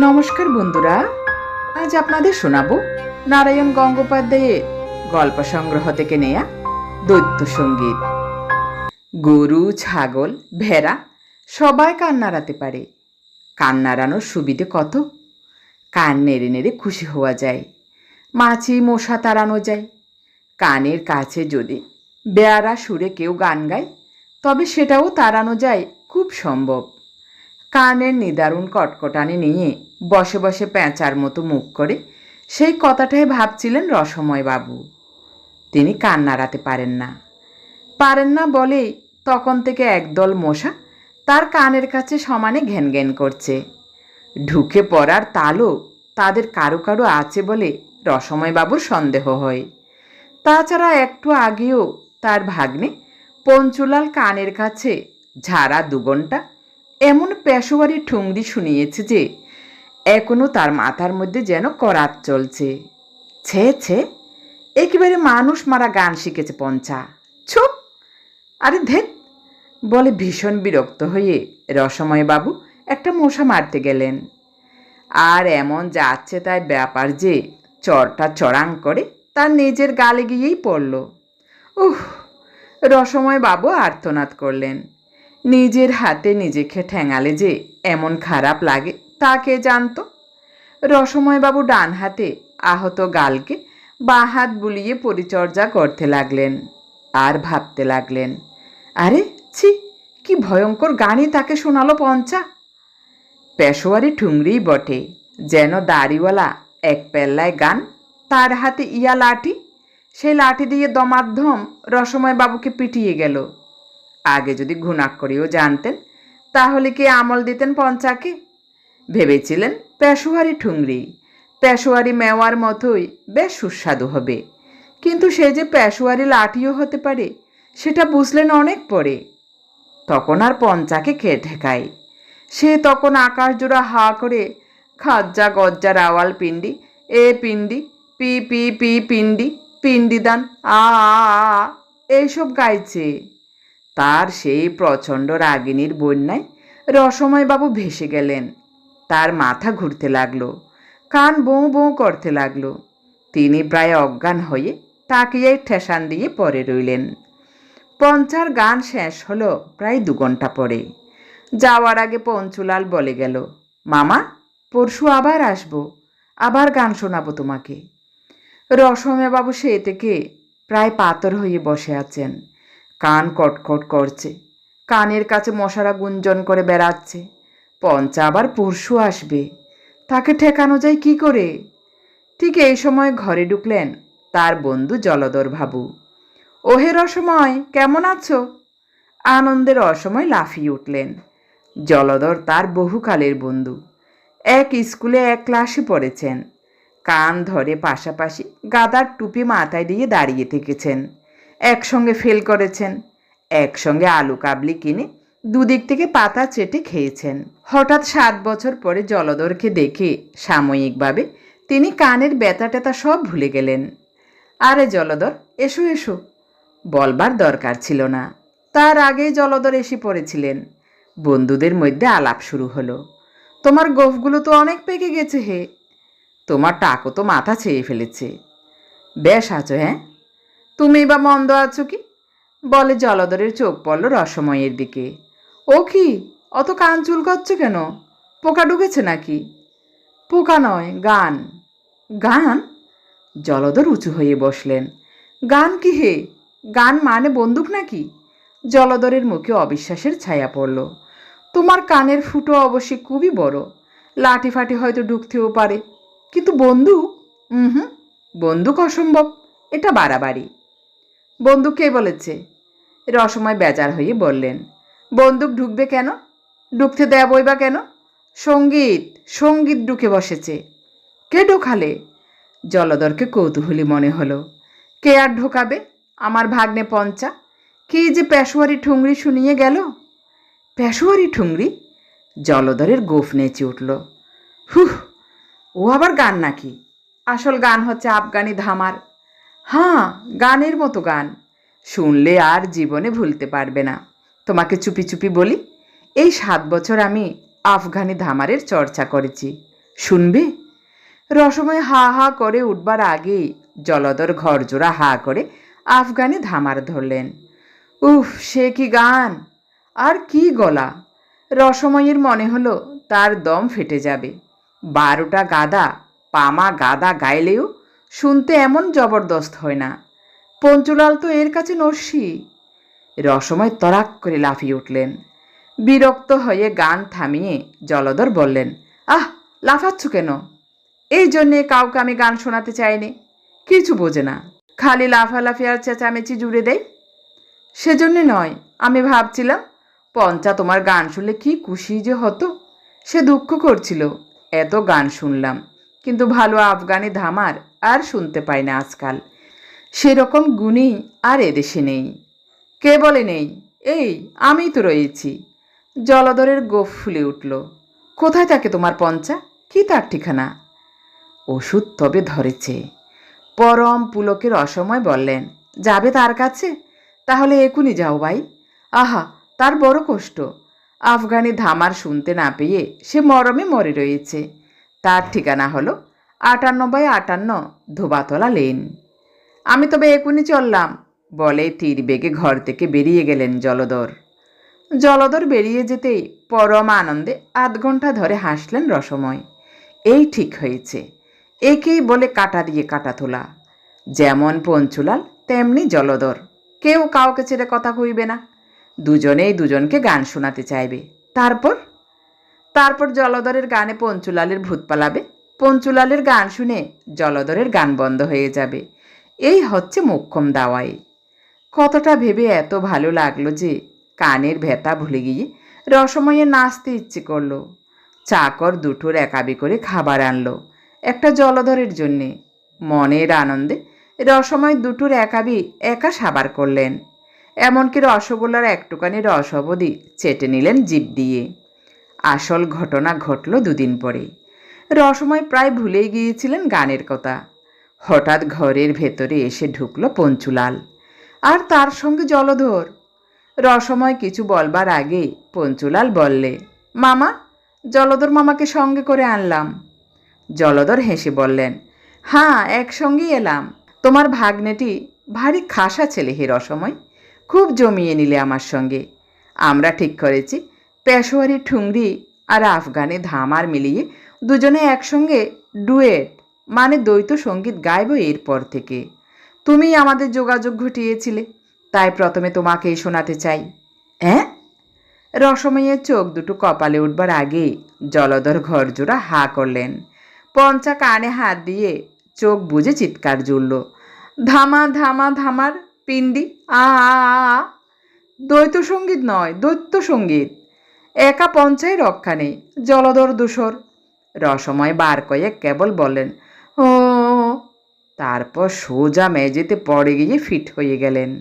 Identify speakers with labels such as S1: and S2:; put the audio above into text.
S1: নমস্কার বন্ধুরা, আজ আপনাদের শোনাবো নারায়ণ গঙ্গোপাধ্যায়ের গল্প সংগ্রহ থেকে নেয়া দৈত্য সংগীত। গরু, ছাগল, ভেড়া সবাই কান নাড়াতে পারে। কান নাড়ানোর সুবিধে কত? কান নেড়ে নেড়ে খুশি হওয়া যায়। মাছি, মশা তাড়ানো যায়। কানের কাছে যদি বেয়ারা সুরে কেউ গান গায়, তবে সেটাও তাড়ানো যায় খুব সম্ভব। কানের নিদারুণ কটকটানি নিয়ে বসে বসে প্যাঁচার মতো মুখ করে সেই কথাটাই ভাবছিলেন রসময় বাবু তিনি কান নাড়াতে পারেন না। পারেন না বলেই তখন থেকে একদল মশা তার কানের কাছে সমানে ঘ্যান করছে। ঢুকে পড়ার তালও তাদের কারও কারও আছে বলে রসময় বাবুর সন্দেহ হয়। তাছাড়া একটু আগেও তার ভাগ্নে পঞ্চুলাল কানের কাছে ঝাড়া দু দুঘণ্টা এমন পেশোয়ারি ঠুংরি শুনিয়েছে যে এখনও তার মাথার মধ্যে যেন করাত চলছে। ছে ছে, একেবারে মানুষ মারা গান শিখেছে পঞ্চা। চুপ আরে ধেত বলে ভীষণ বিরক্ত হয়ে রসময় বাবু একটা মশা মারতে গেলেন। আর এমন যাচ্ছে তাই ব্যাপার যে, চরটা চড়াং করে তার নিজের গালে গিয়েই পড়ল। উহ! রসময় বাবু আর্তনাদ করলেন। নিজের হাতে নিজেকে ঠেঙালে যে এমন খারাপ লাগে, তা কে জানতো? রসময়বাবু ডান হাতে আহত গালকে বাঁ হাত বুলিয়ে পরিচর্যা করতে লাগলেন, আর ভাবতে লাগলেন, আরে, ছি, কি ভয়ঙ্কর গানই তাকে শোনালো পঞ্চা! পেশোয়ারি ঠুংরিই বটে, যেন দাড়িওয়ালা এক পেল্লায় গান, তার হাতে ইয়া লাঠি, সেই লাঠি দিয়ে দমাধ্যম রসময় বাবুকে পিটিয়ে গেল। আগে যদি ঘুণাক্ষরেও জানতেন, তাহলে কি আমল দিতেন পঞ্চাকে? ভেবেছিলেন পেশোয়ারি ঠুংরি, পেশোয়ারি মেওয়ার মতোই বেশ সুস্বাদু হবে। কিন্তু সে যে পেশোয়ারি লাঠিও হতে পারে, সেটা বুঝলেন অনেক পরে। তখন আর পঞ্চাকে খেয়ে ঠেকায়? সে তখন আকাশ জোড়া হা করে খাজ্জা গজ্জা রাওয়াল পিন্ডি এ পিন্ডি পি পি পি পিন্ডি পিন্ডি দান আ, এইসব গাইছে। তার সেই প্রচণ্ড রাগিনীর বন্যায় রসময়বাবু ভেসে গেলেন। তার মাথা ঘুরতে লাগল, কান বউ বউ করতে লাগল। তিনি প্রায় অজ্ঞান হয়ে তাকিয়ে ঠেসান দিয়ে পরে রইলেন। পঞ্চার গান শেষ হলো প্রায় দু ঘণ্টা পরে। যাওয়ার আগে পঞ্চুলাল বলে গেল, মামা, পরশু আবার আসব, আবার গান শোনাবো তোমাকে। রসমেবাবু সে থেকে প্রায় পাতর হয়ে বসে আছেন। কান কটকট করছে। কানের কাছে মশারা গুঞ্জন করে বেড়াচ্ছে। পঞ্চা আবার পরশু আসবে। তাকে ঠেকানো যায় কি করে? ঠিক এই সময় ঘরে ঢুকলেন তার বন্ধু জলধর ভাবু ওহের অসময়, কেমন আছো? আনন্দের অসময় লাফিয়ে উঠলেন জলধর তার বহুকালের বন্ধু। এক স্কুলে এক ক্লাসে পড়েছেন। কান ধরে পাশাপাশি গাদার টুপি মাথায় দিয়ে দাঁড়িয়ে থেকেছেন। একসঙ্গে ফেল করেছেন। একসঙ্গে আলু কাবলি কিনে দুদিক থেকে পাতা চেটে খেয়েছেন। হঠাৎ সাত বছর পরে জলদরকে দেখে সাময়িকভাবে তিনি কানের ব্যথা ট্যাথা সব ভুলে গেলেন। আরে জলদর, এসো এসো। বলবার দরকার ছিল না। তার আগেই জলদর এসে পড়েছিলেন। বন্ধুদের মধ্যে আলাপ শুরু হলো। তোমার গোফগুলো তো অনেক পেকে গেছে হে। তোমার টাকও তো মাথা ছেয়ে ফেলেছে। বেশ আছো হ্যাঁ? তুমি বা মন্দ আছো কি? বলে জলধরের চোখ পড়ল রসময়ের দিকে। ও কি? অত কান চুলকাচ্ছে কেন? পোকা ঢুকেছে নাকি? পোকা নয়, গান। গান? জলদর উঁচু হয়ে বসলেন। গান কি হে? গান মানে বন্দুক নাকি? জলদরের মুখে অবিশ্বাসের ছায়া পড়ল। তোমার কানের ফুটো অবশ্যই খুবই বড়। লাঠি ফাটি হয়তো ঢুকতেও পারে। কিন্তু বন্দুক? হুম, বন্দুক অসম্ভব। এটা বাড়াবাড়ি। বন্দুক কে বলেছে? রসময় বেজার হয়ে বললেন, বন্দুক ঢুকবে কেন? ঢুকতে দেবই বা কেন? সংগীত সংগীত ঢুকে বসেছে। কে ঢোকালে? জলধরকে কৌতূহলী মনে হলো। কে আর ঢোকাবে? আমার ভাগ্নে পঞ্চা। কি যে পেশোয়ারি ঠুংরি শুনিয়ে গেল? পেশোয়ারি ঠুংরি? জলধরের গোফ নেচে উঠল। হুহ, ও আবার গান নাকি? আসল গান হচ্ছে আফগানি ধামার হ্যাঁ গানের মতো গান। শুনলে আর জীবনে ভুলতে পারবে না। তোমাকে চুপি চুপি বলি, এই সাত বছর আমি আফগানি ধামারের চর্চা করেছি। শুনবে? রসময় হা হা করে উঠবার আগেই জলদর ঘরজোড়া হা করে আফগানি ধামার ধরলেন। উফ, সে কি গান? আর কি গলা? রসময়ের মনে হলো তার দম ফেটে যাবে। বারোটা গাদা, পামা গাদা গাইলেও শুনতে এমন জবরদস্ত হয় না। পঞ্চুলাল তো এর কাছে নস্যি। রসময় তরাক করে লাফিয়ে উঠলেন। বিরক্ত হয়ে গান থামিয়ে জলধর বললেন, আহ, লাফাচ্ছ কেন? এই জন্যে কাউকে আমি গান শোনাতে চাইনি। কিছু বোঝে না। খালি লাফালাফি আর চেঁচামেচি জুড়ে দেয় সেজন্যে নয়, আমি ভাবছিলাম, পঞ্চা তোমার গান শুনলে কি খুশি যে হতো? সে দুঃখ করছিল। এত গান শুনলাম। কিন্তু ভালো আফগানি ধামার আর শুনতে পাই না আজকাল। সেরকম গুণী আর এদেশে নেই। কে বলে নেই? এই, আমি তো রয়েছি। জলধরের গোফ ফুলে উঠল। কোথায় থাকে তোমার পঞ্চা? কি তার ঠিকানা? ওষুধ তবে ধরেছে। পরম পুলকের অসময় বললেন, যাবে তার কাছে? তাহলে এখুনি যাও ভাই। আহা, তার বড় কষ্ট। আফগানি ধামার শুনতে না পেয়ে সে মরমে মরে রয়েছে। তার ঠিকানা হলো আটান্ন বাই আটান্ন ধোবাতলা লেন। আমি তবে এখুনি চললাম, বলে তীর বেগে ঘর থেকে বেরিয়ে গেলেন জলদর। জলদর বেরিয়ে যেতেই পরম আনন্দে আধ ঘণ্টা ধরে হাসলেন রসময়। এই ঠিক হয়েছে, একেই বলে কাটা দিয়ে কাটা তোলা। যেমন পঞ্চুলাল, তেমনি জলদর। কেউ কাউকে ছেড়ে কথা কইবে না। দুজনেই দুজনকে গান শোনাতে চাইবে। তারপর তারপর জলধরের গানে পঞ্চুলালের ভূত পালাবে। পঞ্চুলালের গান শুনে জলধরের গান বন্ধ হয়ে যাবে। এই হচ্ছে মোক্ষম দাওয়াই। কতটা ভেবে এত ভালো লাগল যে কানের ভেতা ভুলে গিয়ে রসময়ে নাচতে ইচ্ছে করল। চাকর দুটোর একাবি করে খাবার আনলো একটা জলধরের জন্যে। মনের আনন্দে রসময় দুটোর একাবি একা সাবার করলেন। এমনকি রসগোল্লার একটুখানি রস অবধি চেটে নিলেন জিভ দিয়ে। আসল ঘটনা ঘটল দুদিন পরে রসময় প্রায় ভুলেই গিয়েছিলেন গানের কথা। হঠাৎ ঘরের ভেতরে এসে ঢুকল পঞ্চুলাল। আর তার সঙ্গে জলধর। রসময় কিছু বলবার আগে পঞ্চুলাল বললে, মামা, জলধর মামাকে সঙ্গে করে আনলাম। জলধর হেসে বললেন হ্যাঁ একসঙ্গেই এলাম। তোমার ভাগ্নেটি ভারী খাসা ছেলে হে রসময়। খুব জমিয়ে নিলে আমার সঙ্গে। আমরা ঠিক করেছি পেশোয়ারি ঠুংরি আর আফগানি ধামার মিলিয়ে দুজনে একসঙ্গে ডুয়েট মানে দ্বৈত সংগীত গাইব এরপর থেকে। তুমি আমাদের যোগাযোগ ঘটিয়েছিলে, তাই প্রথমে তোমাকেই শোনাতে চাই। হ্যাঁ রসময়ের চোখ দুটো কপালে উঠবার আগে জলধর ঘরজোড়া হা করলেন। পঞ্চা কানে হাত দিয়ে চোখ বুঝে চিৎকার জুড়ল, ধামা ধামা, ধামার পিন্ডি আ। দ্বৈত সংগীত নয়, দৈত্য সংগীত। একা পঞ্চায় রক্ষা নেই জলধর দূষর রসময় বার কয়েক কেবল বললেন, ও, তারপর সোজা মেঝেতে পড়ে গিয়ে ফিট হয়ে গেলেন।